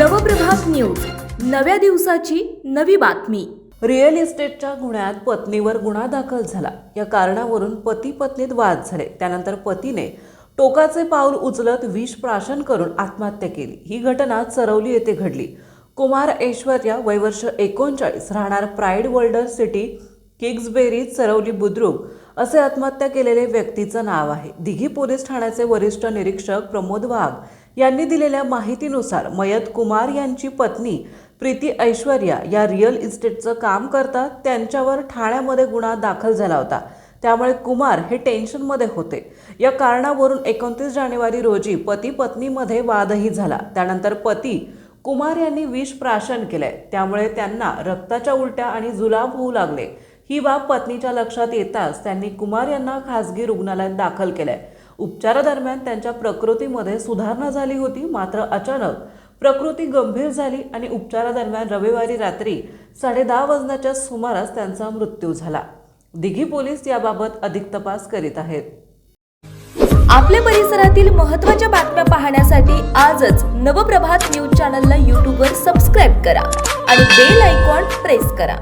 नव्या दिवसाची नवी बातमी. रिअल इस्टेटच्या गुन्ह्यात पत्नीवर गुन्हा दाखल झाला. या कारणावरून पती पत्नीत वाद झाले. त्यानंतर पतीने टोकाचे पाऊल उचलत विष प्राशन करून आत्महत्या केली. ही घटना चरवली येथे घडली. कुमार ऐश्वर्या वयवर्ष एकोणचाळीस राहणार Pride World City Kingsbury Charholi Budruk असे आत्महत्या केलेले व्यक्तीचं नाव आहे. दिघी पोलीस ठाण्याचे वरिष्ठ निरीक्षक प्रमोद वाघ यांनी दिलेल्या माहितीनुसार मयत कुमार यांची पत्नी प्रीती ऐश्वर्या या रिअल इस्टेटचं काम करतात. त्यांच्यावर ठाण्यामध्ये गुन्हा दाखल झाला होता. त्यामुळे कुमार हे टेन्शनमध्ये होते. या कारणावरून एकोणतीस जानेवारी रोजी पती पत्नीमध्ये वादही झाला. त्यानंतर पती कुमार यांनी विष प्राशन केलंय. त्यामुळे त्यांना रक्ताच्या उलट्या आणि जुलाब होऊ लागले. ही बाब पत्नीच्या लक्षात येताच त्यांनी कुमार यांना खासगी रुग्णालयात दाखल केलंय. उपचारादरम्यान त्यांच्या प्रकृतीमध्ये सुधारणा झाली होती मात्र अचानक प्रकृती गंभीर झाली आणि उपचारादरम्यान रविवारी रात्री साडेदहा वाजण्याच्या सुमारास त्यांचा मृत्यू झाला. दिघी पोलीस याबाबत अधिक तपास करीत आहेत. आपल्या परिसरातील महत्त्वाच्या बातम्या पाहण्यासाठी आजच नवप्रभात न्यूज चॅनलला यूट्यूबवर सबस्क्राईब करा आणि बेल आयकॉन प्रेस करा.